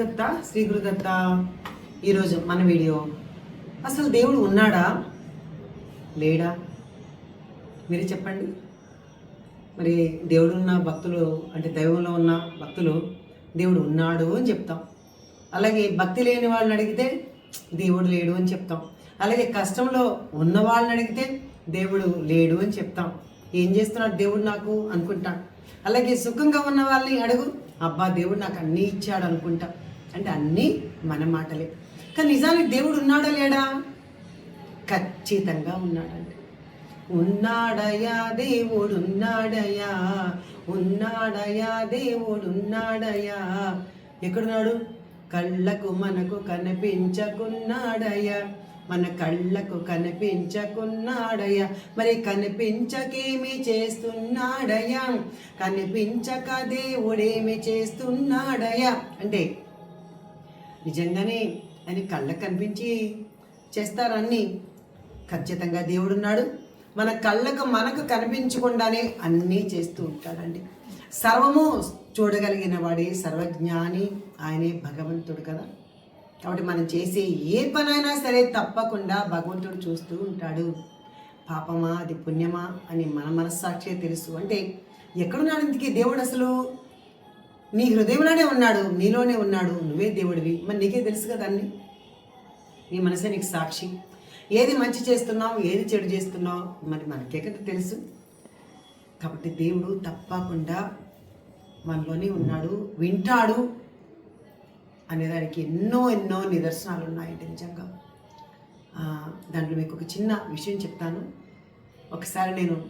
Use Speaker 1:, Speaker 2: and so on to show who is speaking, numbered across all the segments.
Speaker 1: దత్త శ్రీ గురుదత్త ఈరోజు మన వీడియో. అసలు దేవుడు ఉన్నాడా? లేడా? మీరే చెప్పండి. మరి దేవుడు ఉన్న భక్తులు అంటే దైవంలో ఉన్న భక్తులు దేవుడు ఉన్నాడు అని చెప్తాం. అలాగే భక్తి లేని వాళ్ళని అడిగితే దేవుడు లేడు అని చెప్తాం. అలాగే కష్టంలో ఉన్న వాళ్ళని అడిగితే దేవుడు లేడు అని చెప్తాం. ఏం చేస్తున్నాడు దేవుడు నాకు అనుకుంటాం. అలాగే సుఖంగా ఉన్న వాళ్ళని అడుగు అబ్బా దేవుడు నాకు అన్నీ ఇచ్చాడు అనుకుంటా. అంటే అన్నీ మన మాటలే. కానీ నిజానికి దేవుడు ఉన్నాడా లేడా? ఖచ్చితంగా ఉన్నాడండి. ఉన్నాడయా దేవుడు ఉన్నాడయా దేవుడున్నాడయా ఎక్కడున్నాడు? కళ్ళకు మనకు కనిపించకున్నాడయ్యా. మన కళ్ళకు కనిపించకున్నాడయ్యా. మరి కనిపించకేమి చేస్తున్నాడయ్యా? కనిపించక దేవుడేమి చేస్తున్నాడయ్యా? అంటే నిజంగానే అని కళ్ళకు కనిపించి చేస్తారని ఖచ్చితంగా దేవుడున్నాడు. మన కళ్ళకు మనకు కనిపించకుండానే అన్నీ చేస్తూ ఉంటాడండి. సర్వము చూడగలిగిన వాడే సర్వజ్ఞాని ఆయనే భగవంతుడు కదా. కాబట్టి మనం చేసే ఏ పనైనా సరే తప్పకుండా భగవంతుడు చూస్తూ ఉంటాడు. పాపమా? అది పుణ్యమా? అని మన మనస్సాక్షి తెలుసు. అంటే ఎక్కడున్నాడు ఇంతకీ దేవుడు అసలు? నీ హృదయంలోనే ఉన్నాడు నీలోనే ఉన్నాడు నువ్వే దేవుడివి. మరి నీకే తెలుసు కదా అన్ని. నీ మనసే నీకు సాక్షి. ఏది మంచి చేస్తున్నావు ఏది చెడు చేస్తున్నావు మరి మనకే కదా తెలుసు. కాబట్టి దేవుడు తప్పకుండా మనలోనే ఉన్నాడు వింటాడు అనేదానికి ఎన్నో ఎన్నో నిదర్శనాలు ఉన్నాయండి నిజంగా దాంట్లో మీకు ఒక చిన్న విషయం చెప్తాను. ఒకసారి నేను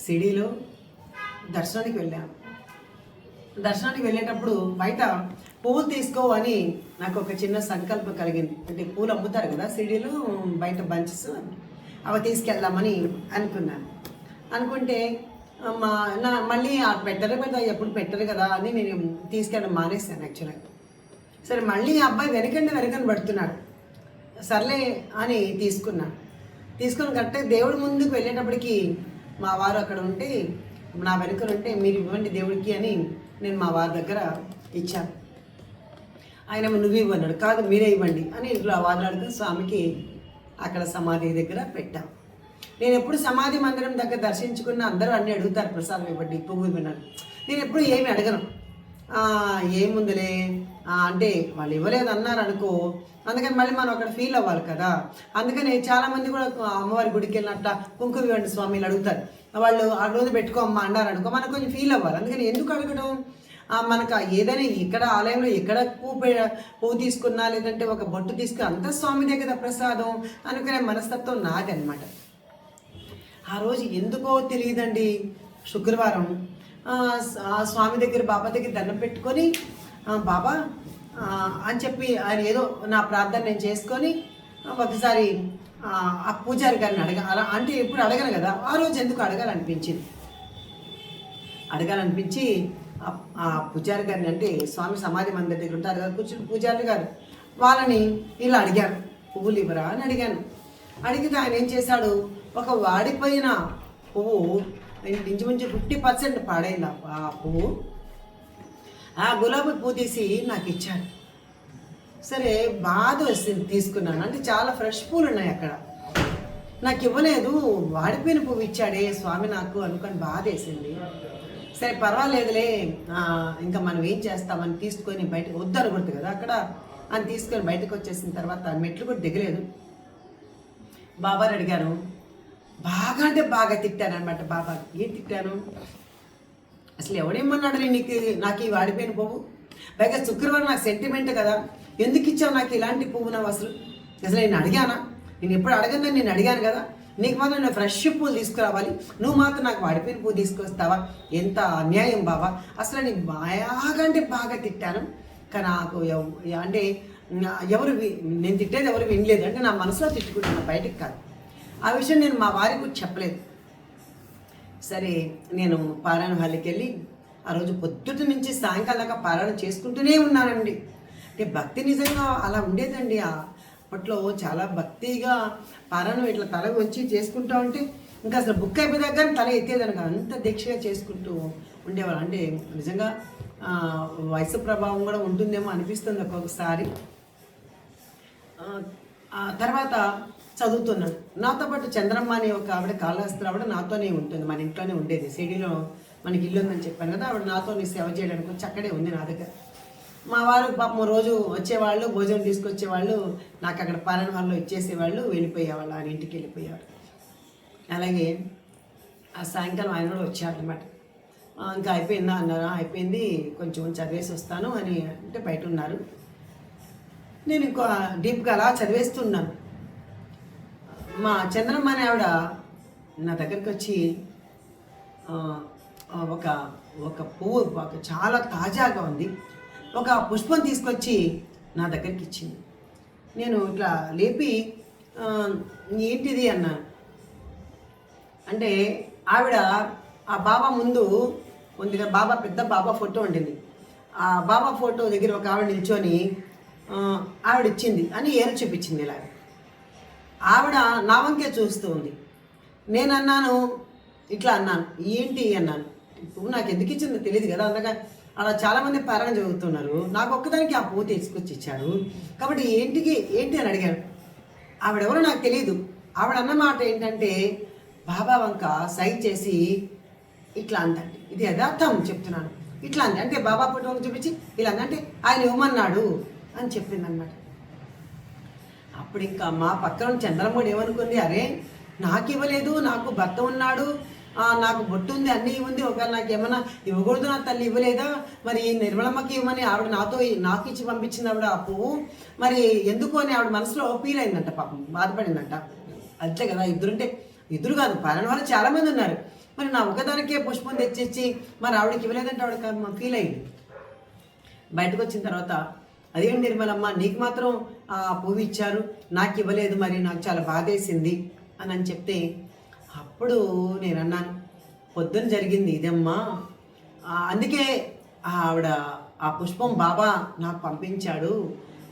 Speaker 1: సిడీలో దర్శనానికి వెళ్ళాను. దర్శనానికి వెళ్ళేటప్పుడు బయట పువ్వులు తీసుకో అని నాకు ఒక చిన్న సంకల్పం కలిగింది. అంటే పూలు అమ్ముతారు కదా సిడీలు బయట బంచెస్ అవి తీసుకెళ్దామని అనుకున్నాను. అనుకుంటే మా నా మళ్ళీ పెట్టరు కదా ఎప్పుడు పెట్టరు కదా అని నేను తీసుకెళ్ళడం మానేశాను యాక్చువల్గా సరే మళ్ళీ ఆ అబ్బాయి వెనకండి వెనకని పడుతున్నాడు. సర్లే అని తీసుకున్నాను తీసుకుని కరెక్ట్గా దేవుడి ముందుకు వెళ్ళేటప్పటికి మా వారు అక్కడ ఉంటే నా వెనుకలు ఉంటే మీరు ఇవ్వండి దేవుడికి అని నేను మా వారి దగ్గర ఇచ్చాను ఆయన నువ్వు ఇవ్వన్నాడు. కాదు మీరే ఇవ్వండి. అని ఇట్లా వాదలాడుకుని స్వామికి అక్కడ సమాధి దగ్గర పెట్టాం. నేను ఎప్పుడు సమాధి మందిరం దగ్గర దర్శించుకున్న అందరూ అన్నీ అడుగుతారు ప్రసాదం ఇవ్వండి పువ్వు ఇవ్వన్నాడు నేను ఎప్పుడు ఏమి అడగను. ఏముందిలే? అంటే వాళ్ళు ఇవ్వలేదు అన్నారు అనుకో అందుకని మళ్ళీ మనం అక్కడ ఫీల్ అవ్వాలి కదా. అందుకని చాలామంది కూడా అమ్మవారి గుడికి వెళ్ళినట్ట కుంకుమ ఇవ్వండి స్వామిని అడుగుతారు. వాళ్ళు ఆ రోజు పెట్టుకో అమ్మ అన్నారు అనుకో మనకు కొంచెం ఫీల్ అవ్వాలి. అందుకని ఎందుకు అడగడం? మనకు ఏదైనా ఇక్కడ ఆలయంలో ఎక్కడ పువ్వు పువ్వు తీసుకున్నా లేదంటే ఒక బొట్టు తీసుకున్నా అంత స్వామిదే కదా ప్రసాదం. అనుకునే మనస్తత్వం నాదనమాట ఆ రోజు ఎందుకో తెలియదండి. శుక్రవారం స్వామి దగ్గర బాబా దగ్గర దండం పెట్టుకొని బాబా అని చెప్పి ఆయన ఏదో నా ప్రార్థన నేను చేసుకొని ఒకసారి ఆ, పూజారి గారిని అడగ అలా అంటే ఎప్పుడు అడగను కదా ఆ రోజు ఎందుకు అడగాలనిపించింది? అడగాలనిపించి ఆ- ఆ పూజారి గారిని అంటే స్వామి సమాధి మందిర్ దగ్గర ఉంటారు కదా కూర్చుని పూజారి గారు వాళ్ళని ఇలా అడిగాను పువ్వులు ఇవ్వరా? అని అడిగాను. అడిగితే ఆయన ఏం చేశాడు ఒక వాడిపోయిన పువ్వు ఇంచుమించు ఫిఫ్టీ పర్సెంట్ పాడైంది ఆ- పువ్వు. ఆ గులాబీ పువ్వు తీసి నాకు ఇచ్చాడు. సరే బాధ వస్తుంది తీసుకున్నాను. అంటే చాలా ఫ్రెష్ పూలు ఉన్నాయి అక్కడ. నాకు ఇవ్వలేదు. వాడిపోయిన పువ్వు ఇచ్చాడే స్వామి నాకు అనుకొని బాధ వేసింది. సరే పర్వాలేదులే. ఇంకా మనం ఏం చేస్తామని తీసుకొని బయటకు వద్దనకూడదు కదా అక్కడ. అని తీసుకొని బయటకు వచ్చేసిన తర్వాత మెట్లు కూడా దిగలేదు. బాబాని అడిగాను బాగా అంటే బాగా తిట్టానమాట బాబా ఏం తిట్టాను? అసలు ఎవడేమన్నాడు నీకు? నాకు ఈ వాడిపోయిన పువ్వు పైగా శుక్రవారం నాకు సెంటిమెంట్ కదా. ఎందుకు ఇచ్చావు నాకు ఇలాంటి పువ్వు నా అసలు అసలు నేను అడిగానా? నేను ఎప్పుడు అడగను నేను అడిగాను కదా. నీకు మాత్రం నేను ఫ్రెష్ పువ్వులు తీసుకురావాలి. నువ్వు మాత్రం నాకు వాడిపోయిన పువ్వు తీసుకొస్తావా? ఎంత అన్యాయం బాబా. అసలు నేను బాగా అంటే బాగా తిట్టాను. కానీ నాకు అంటే ఎవరు వి- నేను తిట్టేది ఎవరు వినలేదు. అంటే నా మనసులో తిట్టుకుంటున్నా బయటకు కాదు. ఆ విషయం నేను మా వారికి చెప్పలేదు. సరే నేను పారాయణ హాల్కి వెళ్ళి ఆ రోజు పొద్దుటి నుంచి సాయంకాలం దాకా పారాయణ చేసుకుంటూనే ఉన్నానండి. అంటే భక్తి నిజంగా అలా ఉండేదండి. అప్పట్లో చాలా భక్తిగా పారాయణం ఇట్లా తల వచ్చి చేసుకుంటా ఉంటే ఇంకా అసలు బుక్ అయిపోయేదాకా కానీ తల ఎత్తేదనక అంత దీక్షగా చేసుకుంటూ ఉండేవాళ్ళు. అంటే నిజంగా వయసు ప్రభావం కూడా ఉంటుందేమో అనిపిస్తుంది ఒక్కొక్కసారి. తర్వాత చదువుతున్నాను. నాతో పాటు చంద్రమ్మ అనే ఒక ఆవిడ కాళహస్త్రి ఆవిడ నాతోనే ఉంటుంది మన ఇంట్లోనే ఉండేది. సిడీలో మనకి ఇల్లు ఉందని చెప్పాను కదా ఆవిడ నాతో సేవ చేయడానికి వచ్చి అక్కడే ఉంది నా దగ్గర. మా వారు పాపం రోజు వచ్చేవాళ్ళు భోజనం తీసుకొచ్చేవాళ్ళు నాకు అక్కడ పాలన వాళ్ళు ఇచ్చేసేవాళ్ళు వెళ్ళిపోయేవాళ్ళు ఆయన ఇంటికి వెళ్ళిపోయేవాళ్ళు అలాగే ఆ సాయంకాలం ఆయన కూడా వచ్చారనమాట ఇంకా అయిపోయిందా అన్నారా? అయిపోయింది కొంచెం చదివేసి వస్తాను అని అంటే బయట ఉన్నారు. నేను ఇంకో డీప్గా అలా చదివేస్తున్నాను. మా చంద్రమ్మ అనే ఆవిడ నా దగ్గరికి వచ్చి ఒక ఒక పువ్వు ఒక చాలా తాజాగా ఉంది. ఒక పుష్పం తీసుకొచ్చి నా దగ్గరికి ఇచ్చింది నేను ఇట్లా లేపి ఏంటిది అన్నా? అంటే ఆవిడ ఆ బాబా ముందు ఉంది కదా బాబా పెద్ద బాబా ఫోటో ఉండింది. ఆ బాబా ఫోటో దగ్గర ఒక ఆవిడ నిల్చొని ఆవిడ ఇచ్చింది అని ఏరు చూపించింది ఇలా ఆవిడ నా వంకే చూస్తూ ఉంది నేను అన్నాను ఇట్లా అన్నాను ఏంటి అన్నాను. ఇప్పుడు నాకు ఎందుకు ఇచ్చిందో తెలియదు కదా అందుక అలా చాలామంది పారాయణ చదువుతున్నారు. నాకు ఒక్కదానికి ఆ పువ్వు తీసుకొచ్చి ఇచ్చాడు కాబట్టి ఏంటికి ఏంటి అని అడిగాను ఆవిడెవరో నాకు తెలియదు ఆవిడ అన్న మాట ఏంటంటే బాబా వంక సైజ్ చేసి ఇట్లా అందండి. ఇది యథార్థం చెప్తున్నాను. ఇట్లా అంది. అంటే బాబా ఫోటోకి చూపించి ఇలా అందంటే అంటే ఆయన ఇవ్వమన్నాడు అని చెప్పింది అనమాట అప్పుడు ఇంకా మా పక్కన చంద్రమ్మడు ఏమనుకుంది? అరే నాకు ఇవ్వలేదు నాకు భర్త ఉన్నాడు నాకు బొట్టు ఉంది అన్నీ ఉంది ఒకవేళ నాకు ఏమైనా ఇవ్వకూడదు నా తల్లి ఇవ్వలేదా? మరి నిర్మలమ్మకి ఇవ్వమని ఆవిడ నాతో నాకు ఇచ్చి పంపించింది ఆవిడ ఆ పువ్వు మరి ఎందుకు అని ఆవిడ మనసులో ఫీల్ అయిందంట పాపం బాధపడిందంట. అంతే కదా ఇద్దరుంటే ఇద్దరు కాదు పాలన వాళ్ళు చాలామంది ఉన్నారు. మరి నా ఒకదానికే పుష్పం తెచ్చిచ్చి మరి ఆవిడకి ఇవ్వలేదంటే ఆవిడ ఫీల్ అయింది. బయటకు వచ్చిన తర్వాత అదేంటి నిర్మలమ్మ నీకు మాత్రం ఆ పువ్వు ఇచ్చారు నాకు ఇవ్వలేదు మరి నాకు చాలా బాధేసింది అని అని చెప్తే అప్పుడు నేను అన్నాను పొద్దున జరిగింది ఇదమ్మా. అందుకే ఆ ఆవిడ ఆ పుష్పం బాబా నాకు పంపించాడు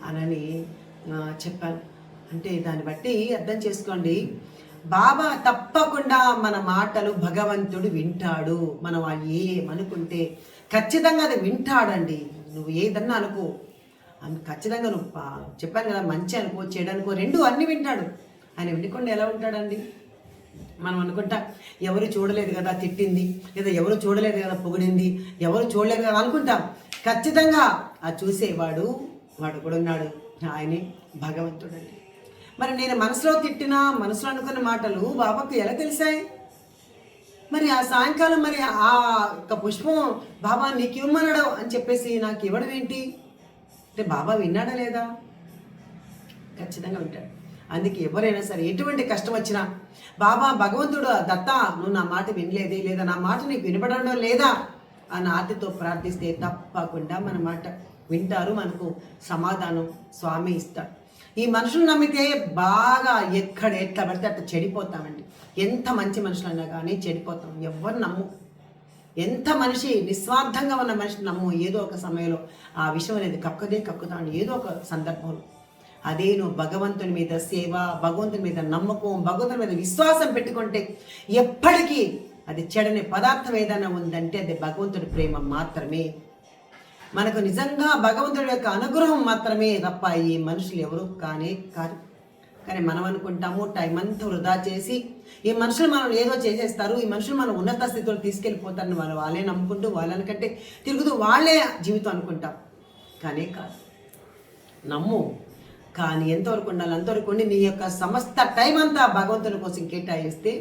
Speaker 1: అనని చెప్పాను. అంటే దాన్ని బట్టి అర్థం చేసుకోండి బాబా తప్పకుండా మన మాటలు భగవంతుడు వింటాడు. మనం వాళ్ళు ఏమనుకుంటే ఖచ్చితంగా అది వింటాడండి. నువ్వు ఏదన్నా అనుకో. ఆమె ఖచ్చితంగా నువ్వు చెప్పాను కదా మంచి అనుకో చెడు అనుకో రెండు అన్ని వింటాడు. ఆయన వినకుండా ఎలా ఉంటాడండి? మనం అనుకుంటా ఎవరు చూడలేదు కదా తిట్టింది లేదా ఎవరు చూడలేదు కదా పొగిడింది ఎవరు చూడలేదు కదా అనుకుంటాం. ఖచ్చితంగా ఆ చూసేవాడు వాడు కూడా ఉన్నాడు. ఆయనే భగవంతుడండి. మరి నేను మనసులో తిట్టిన మనసులో అనుకున్న మాటలు బాబాకు ఎలా తెలిసాయి? మరి ఆ సాయంకాలం మరి ఆ యొక్క పుష్పం బాబా నీకు ఇవ్వమన్నాడు అని చెప్పేసి నాకు ఇవ్వడం ఏంటి? అంటే బాబా విన్నాడా లేదా? ఖచ్చితంగా వింటాడు. అందుకే ఎవరైనా సరే ఎటువంటి కష్టం వచ్చినా బాబా భగవంతుడు దత్త నువ్వు నా మాట వినలేదే లేదా నా మాట నీకు వినపడడం లేదా? అని ఆర్తితో ప్రార్థిస్తే తప్పకుండా మన మాట వింటారు మనకు సమాధానం స్వామి ఇస్తాడు. ఈ మనుషులు నమ్మితే బాగా ఎక్కడ ఎట్లా పడితే అట్లా చెడిపోతామండి. ఎంత మంచి మనుషులన్నా కానీ చెడిపోతాం. ఎవరు నమ్ము ఎంత మనిషి నిస్వార్థంగా ఉన్న మనిషి నమ్ము ఏదో ఒక సమయంలో ఆ విషయం అనేది కక్కదే కక్కుతాను ఏదో ఒక సందర్భంలో. అదే నువ్వు భగవంతుని మీద సేవ భగవంతుని మీద నమ్మకం భగవంతుని మీద విశ్వాసం పెట్టుకుంటే ఎప్పటికీ అది చెడని పదార్థం ఏదైనా ఉందంటే అది భగవంతుడి ప్రేమ మాత్రమే. మనకు నిజంగా భగవంతుడి యొక్క అనుగ్రహం మాత్రమే తప్ప ఈ మనుషులు ఎవరు? కానే కాదు. కానీ మనం అనుకుంటాము టైం అంతా వృధా చేసి ఈ మనుషులు మనం ఏదో చేసేస్తారు ఈ మనుషులు మనం ఉన్నత స్థితిలో తీసుకెళ్ళిపోతారని వాళ్ళు వాళ్ళే నమ్ముకుంటూ వాళ్ళనికంటే తిరుగుతూ వాళ్ళే జీవితం అనుకుంటాం. కానీ కాదు. నమ్ము. కానీ ఎంతవరకు ఉండాలి అంతవరకు ఉండి నీ యొక్క సమస్త టైం అంతా భగవంతుని కోసం కేటాయిస్తే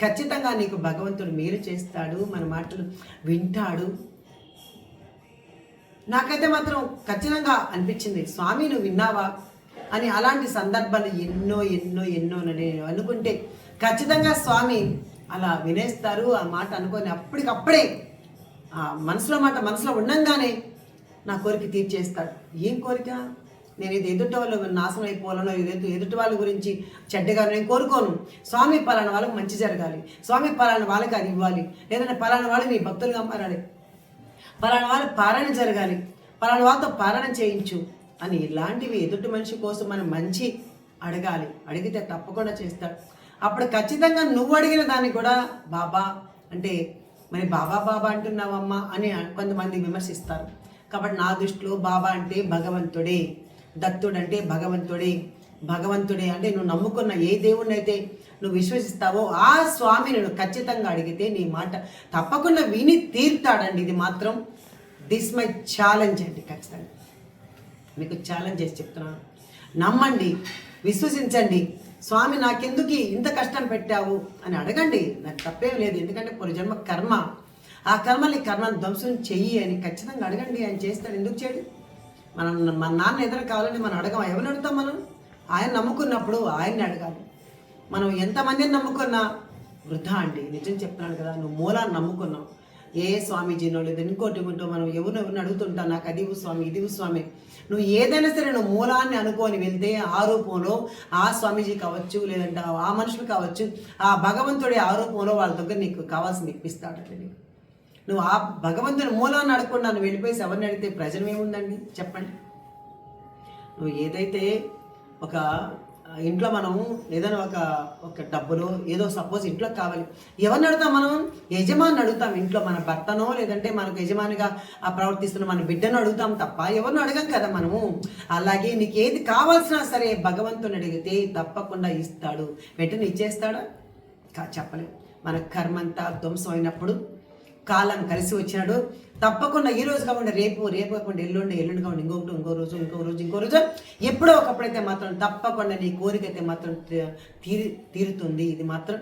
Speaker 1: ఖచ్చితంగా నీకు భగవంతుడు మేలు చేస్తాడు. మన మాటలు వింటాడు. నాకైతే మాత్రం ఖచ్చితంగా అనిపించింది స్వామి నువ్వు విన్నావా? అని అలాంటి సందర్భాలు ఎన్నో ఎన్నో ఎన్నో నేను అనుకుంటే ఖచ్చితంగా స్వామి అలా వినేస్తారు ఆ మాట అనుకొని అప్పటికప్పుడే ఆ మనసులో మాట మనసులో ఉండంగానే నా కోరిక తీర్చేస్తాడు. ఏం కోరిక? నేను ఇది ఎదుటి వాళ్ళు నాశనం అయిపోవాలనో ఇది ఎదుటి వాళ్ళ గురించి చెడ్డగా నేను కోరుకోను. స్వామి పలానా వాళ్ళకి మంచి జరగాలి. స్వామి పలానా వాళ్ళకి అది ఇవ్వాలి. లేదంటే పలానా వాళ్ళు నీ భక్తులుగా మారాలి. పలానా వాళ్ళు పారాయణ జరగాలి. పలానా వాళ్ళతో పారాయణ చేయించు అని ఇలాంటివి ఎదుటి మనిషి కోసం మనం మంచి అడగాలి. అడిగితే తప్పకుండా చేస్తాడు. అప్పుడు ఖచ్చితంగా నువ్వు అడిగిన దాన్ని కూడా బాబా అంటే మరి బాబా బాబా అంటున్నావమ్మా అని కొంతమంది విమర్శిస్తారు. కాబట్టి నా దృష్టిలో బాబా అంటే భగవంతుడే దత్తుడు అంటే భగవంతుడే భగవంతుడే అంటే నువ్వు నమ్ముకున్న ఏ దేవుణ్ణి అయితే నువ్వు విశ్వసిస్తావో ఆ స్వామిని నువ్వు ఖచ్చితంగా అడిగితే నీ మాట తప్పకుండా విని తీరుతాడండి. ఇది మాత్రం దిస్ మై ఛాలెంజ్ అండి ఖచ్చితంగా. మీకు ఛాలెంజ్ చేసి చెప్తున్నాను. నమ్మండి విశ్వసించండి. స్వామి నాకెందుకు ఇంత కష్టం పెట్టావు? అని అడగండి. నాకు తప్పేం లేదు. ఎందుకంటే పురుజన్మ కర్మ. ఆ కర్మని కర్మను ధ్వంసం చెయ్యి అని ఖచ్చితంగా అడగండి. ఆయన చేస్తాడు. ఎందుకు చేయడు? మనం మన నాన్న ఎదురు కావాలని మనం అడగం ఎవరిని అడుగుతాం మనం? ఆయన నమ్ముకున్నప్పుడు ఆయన్ని అడగాలి. మనం ఎంతమందిని నమ్ముకున్నా వృధా అండి. నిజం చెప్తున్నాను కదా. నువ్వు మూలాన్ని నమ్ముకున్నావు. ఏ స్వామీజీనో లేదా ఇంకోటి ఉంటో మనం ఎవరు ఎవరిని అడుగుతుంటా? నాకు అది స్వామి ఇది స్వామి. నువ్వు ఏదైనా సరే నువ్వు మూలాన్ని అనుకొని వెళ్తే ఆ రూపంలో ఆ స్వామీజీ కావచ్చు లేదంటే ఆ మనుషులు కావచ్చు ఆ భగవంతుడి ఆ రూపంలో వాళ్ళ దగ్గర నీకు కావాల్సింది ఇప్పిస్తాడు నీకు. నువ్వు ఆ భగవంతుని మూలాన్ని అడగకుండా నువ్వు వెళ్ళిపోయి ఎవరిని అడిగితే ప్రజలు ఏముందండి? చెప్పండి. నువ్వు ఏదైతే ఒక ఇంట్లో మనము ఏదైనా ఒక ఒక డబ్బులు ఏదో సపోజ్ ఇంట్లో కావాలి. ఎవరిని అడుగుతాం మనం? యజమాని అడుగుతాం. ఇంట్లో మన భర్తనో లేదంటే మనకు యజమానిగా ఆ ప్రవర్తిస్తున్న మన బిడ్డను అడుగుతాం తప్ప ఎవరిని అడగం కదా మనము? అలాగే నీకు ఏది కావాల్సినా సరే భగవంతుని అడిగితే తప్పకుండా ఇస్తాడు. వెంటనే ఇచ్చేస్తాడా? కా చెప్పలేం. మన కర్మంతా ధ్వంసం అయినప్పుడు కాలం కలిసి వచ్చినాడు. తప్పకుండా ఈ రోజు కాకుండా రేపు రేపు కాకుండా ఎల్లుండి ఎల్లుండి కాకుండా ఇంకొకటి ఇంకో రోజు ఇంకో రోజు ఇంకో రోజు ఎప్పుడో ఒకప్పుడైతే మాత్రం తప్పకుండా నీ కోరిక అయితే మాత్రం తీరు తీరి తీరుతుంది. ఇది మాత్రం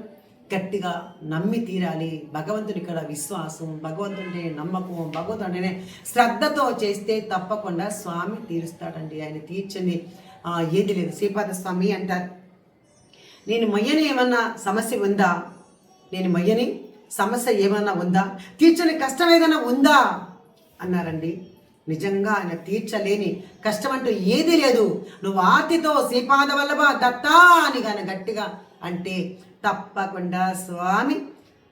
Speaker 1: గట్టిగా నమ్మి తీరాలి. భగవంతుని ఇక్కడ విశ్వాసం భగవంతుని నమ్మకం భగవంతుడినే శ్రద్ధతో చేస్తే తప్పకుండా స్వామి తీరుస్తాడండి. ఆయన తీర్చని ఏది లేదు. శ్రీపాద స్వామి అంటారు. నేను మయ్యని ఏమన్నా సమస్య ఉందా? నేను మయ్యని సమస్య ఏమైనా ఉందా? తీర్చని కష్టం ఏదైనా ఉందా? అన్నారండి. నిజంగా ఆయన తీర్చలేని కష్టం అంటూ ఏదీ లేదు. నువ్వు ఆర్తితో శ్రీపాద వల్లభ దత్తా అని కానీ గట్టిగా అంటే తప్పకుండా స్వామి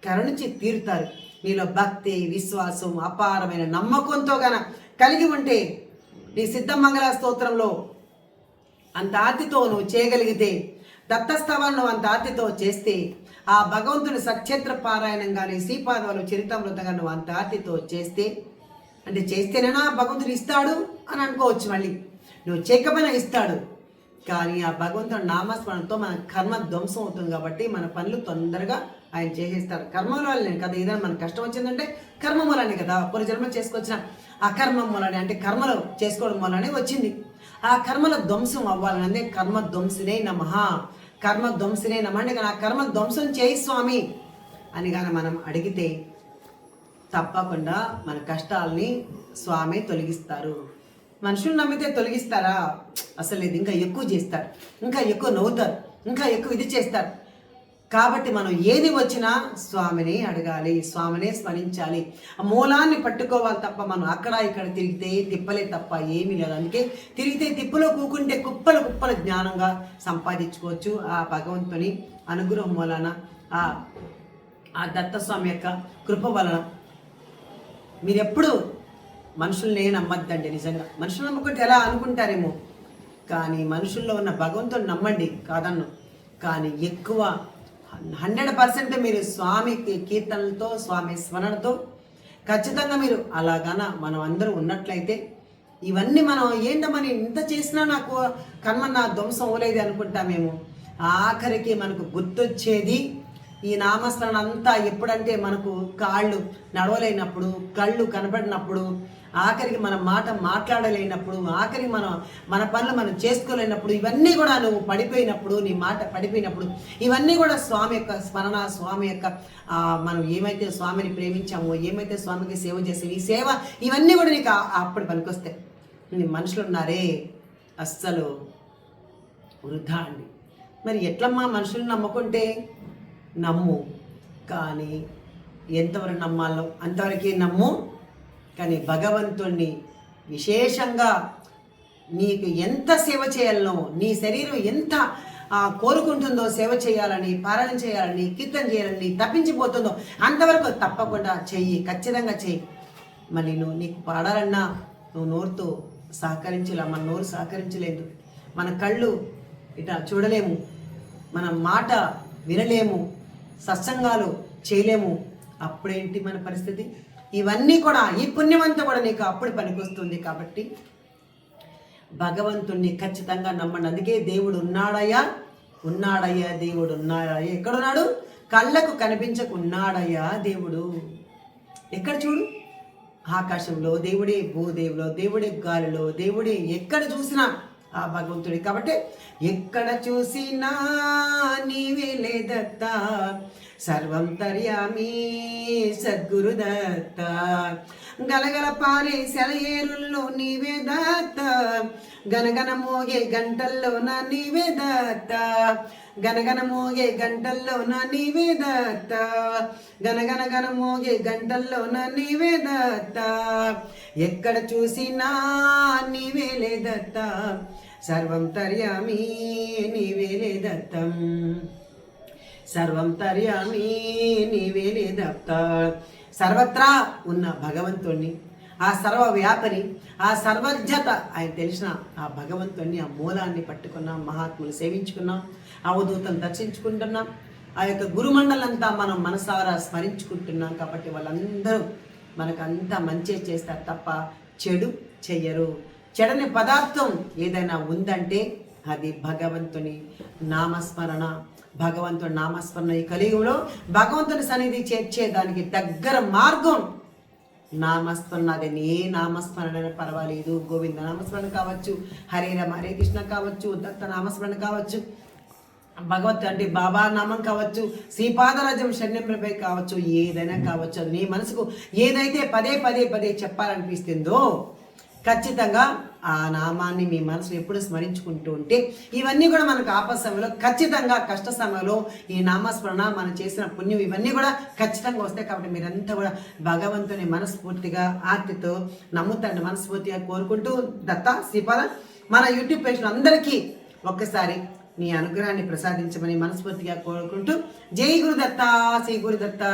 Speaker 1: కరుణించి తీరుతారు. నీలో భక్తి విశ్వాసం అపారమైన నమ్మకంతో గన కలిగి ఉంటే నీ సిద్ధమంగళ స్తోత్రంలో అంత ఆర్తితో నువ్వు చేయగలిగితే దత్తస్తవాలను నువ్వు అంత ఆర్తితో చేస్తే ఆ భగవంతుని సక్షేత్ర పారాయణం కానీ శ్రీపాదవులు చరితామృతంగా నువ్వు అంత ఆర్తితో చేస్తే అంటే చేస్తేనేనా భగవంతుడు ఇస్తాడు అని అనుకోవచ్చు మళ్ళీ. నువ్వు చేయకపోయినా ఇస్తాడు. కానీ ఆ భగవంతుడు నామస్మరణతో మన కర్మ ధ్వంసం అవుతుంది కాబట్టి మన పనులు తొందరగా ఆయన చేసేస్తాడు కర్మ వల్లనే కదా ఏదైనా మనకు కష్టం వచ్చిందంటే కర్మ మూలనే కదా పూర్వజన్మ చేసుకొచ్చిన ఆ కర్మ మూలనే అంటే కర్మలు చేసుకోవడం మూలనే వచ్చింది. ఆ కర్మల ధ్వంసం అవ్వాలని అంటే కర్మ ధ్వంసినే నమ. కర్మ ధ్వంసినే నమ్మండి నా ఆ కర్మ ధ్వంసం చేయి స్వామి అని కానీ మనం అడిగితే తప్పకుండా మన కష్టాలని స్వామి తొలగిస్తారు. మనుషులు నమ్మితే తొలగిస్తారా? అసలు ఇది ఇంకా ఎక్కువ చేస్తారు. ఇంకా ఎక్కువ నవ్వుతారు. ఇంకా ఎక్కువ ఇది చేస్తారు. కాబట్టి మనం ఏది వచ్చినా స్వామిని అడగాలి స్వామినే స్మరించాలి. ఆ మూలాన్ని పట్టుకోవాలి తప్ప మనం అక్కడ ఇక్కడ తిరిగితే తిప్పలే తప్ప ఏమీ లేదు. అందుకే తిరిగితే తిప్పలో కూకుంటే కుప్పలు కుప్పల జ్ఞానంగా సంపాదించుకోవచ్చు. ఆ భగవంతుని అనుగ్రహం వలన ఆ ఆ దత్తస్వామి యొక్క కృప వలన మీరెప్పుడు మనుషుల్ని నమ్మద్దండి నిజంగా. మనుషులు నమ్ముకుంటే ఎలా అనుకుంటారేమో. కానీ మనుషుల్లో ఉన్న భగవంతుని నమ్మండి కాదన్ను. కానీ ఎక్కువ హండ్రెడ్ పర్సెంట్ మీరు స్వామి కీర్తనలతో స్వామి స్మరణతో ఖచ్చితంగా మీరు అలాగన మనం అందరూ ఉన్నట్లయితే ఇవన్నీ మనం ఏంటమని ఇంత చేసినా నాకు కన్మ నా ధ్వంసం అవ్వలేదు అనుకుంటామేమో. ఆఖరికి మనకు గుర్తొచ్చేది ఈ నామస్మరణ అంతా ఎప్పుడంటే మనకు కాళ్ళు నడవలేనప్పుడు కళ్ళు కనపడినప్పుడు ఆఖరికి మన మాట మాట్లాడలేనప్పుడు ఆఖరికి మనం మన పనులు మనం చేసుకోలేనప్పుడు ఇవన్నీ కూడా నువ్వు పడిపోయినప్పుడు నీ మాట పడిపోయినప్పుడు ఇవన్నీ కూడా స్వామి యొక్క స్మరణ స్వామి యొక్క మనం ఏమైతే స్వామిని ప్రేమించామో ఏమైతే స్వామికి సేవ చేసాము ఈ సేవ ఇవన్నీ కూడా నీకు అప్పుడు పనికొస్తాయి. నీ మనుషులు ఉన్నారే అస్సలు వృద్ధా అండి. మరి ఎట్లమ్మా మనుషులు నమ్ముకుంటే? నమ్ము. కానీ ఎంతవరకు నమ్మాలో అంతవరకే నమ్ము. కానీ భగవంతుణ్ణి విశేషంగా నీకు ఎంత సేవ చేయాలనో నీ శరీరం ఎంత కోరుకుంటుందో సేవ చేయాలని పాలన చేయాలని కీర్తన చేయాలని తప్పించిపోతుందో అంతవరకు తప్పకుండా చెయ్యి ఖచ్చితంగా చెయ్యి. మళ్ళీ నువ్వు నీకు పాడాలన్నా నువ్వు నోరుతో సహకరించలే మన నోరు సహకరించలేదు. మన కళ్ళు ఇట చూడలేము. మన మాట వినలేము. సత్సంగాలు చేయలేము. అప్పుడేంటి మన పరిస్థితి? ఇవన్నీ కూడా ఈ పుణ్యమంతా కూడా నీకు అప్పుడు పనికొస్తుంది కాబట్టి భగవంతుణ్ణి ఖచ్చితంగా నమ్మండి. అందుకే దేవుడు ఉన్నాడయ్యా ఉన్నాడయ్యా దేవుడు ఉన్నాడయ్యా. ఎక్కడున్నాడు? కళ్ళకు కనిపించకున్నాడయ్యా దేవుడు. ఎక్కడ చూడు? ఆకాశంలో దేవుడే భూదేవులో దేవుడే గాలిలో దేవుడే ఎక్కడ చూసినా ఆ భగవంతుడి. కాబట్టి ఎక్కడ చూసినా నీవే లేదత్త సర్వం తర్యామి సద్గురు దత్త. గలగల పారే సెలయేరుల్లో నీవే దత్త గనగన మోగే గంటల్లో నా నీవే దత్త. గనగన మోగే గంటల్లో నా నీవే గనగన గన మోగే గంటల్లో నా ఎక్కడ చూసినా నివేలేదత్త సర్వం తర్యామి నీవేలేదత్తం సర్వం తర్యామి నీవేలేదత్త సర్వత్రా ఉన్న భగవంతుణ్ణి ఆ సర్వ వ్యాపరి ఆ సర్వజ్ఞత ఆయన తెలిసిన ఆ భగవంతుణ్ణి ఆ మూలాన్ని పట్టుకున్నాం మహాత్ములు సేవించుకున్నాం. అవధూతను దర్శించుకుంటున్నాం. ఆ యొక్క గురుమండలంతా మనం మనసారా స్మరించుకుంటున్నాం. కాబట్టి వాళ్ళందరూ మనకంతా అంతా మంచి చేస్తారు తప్ప చెడు చెయ్యరు. చెడని పదార్థం ఏదైనా ఉందంటే అది భగవంతుని నామస్మరణ. భగవంతుని నామస్మరణ ఈ కలియుగంలో భగవంతుని సన్నిధి చేర్చేదానికి దగ్గర మార్గం నామస్మరణ. అదే ఏ నామస్మరణ అయినా పర్వాలేదు. గోవింద నామస్మరణ కావచ్చు హరే రామ హరే కృష్ణ కావచ్చు దత్త నామస్మరణ కావచ్చు. భగవత్ అంటే బాబా నామం కావచ్చు శ్రీపాదరాజ్యం షణ్యంపై కావచ్చు ఏదైనా కావచ్చు. నీ మనసుకు ఏదైతే పదే పదే పదే చెప్పాలనిపిస్తుందో ఖచ్చితంగా ఆ నామాన్ని మీ మనసులో ఎప్పుడు స్మరించుకుంటూ ఉంటే ఇవన్నీ కూడా మనకు ఆపద సమయంలో ఖచ్చితంగా కష్ట సమయంలో ఈ నామస్మరణ మనం చేసిన పుణ్యం ఇవన్నీ కూడా ఖచ్చితంగా వస్తాయి కాబట్టి మీరంతా కూడా భగవంతుని మనస్ఫూర్తిగా ఆర్తితో నమ్ముతండి మనస్ఫూర్తిగా కోరుకుంటూ దత్త శ్రీపాద మన యూట్యూబ్ పేజ్ అందరికీ ఒక్కసారి నీ అనుగ్రహాన్ని ప్రసాదించమని మనస్ఫూర్తిగా కోరుకుంటూ జై గురుదత్త శ్రీ గురుదత్త.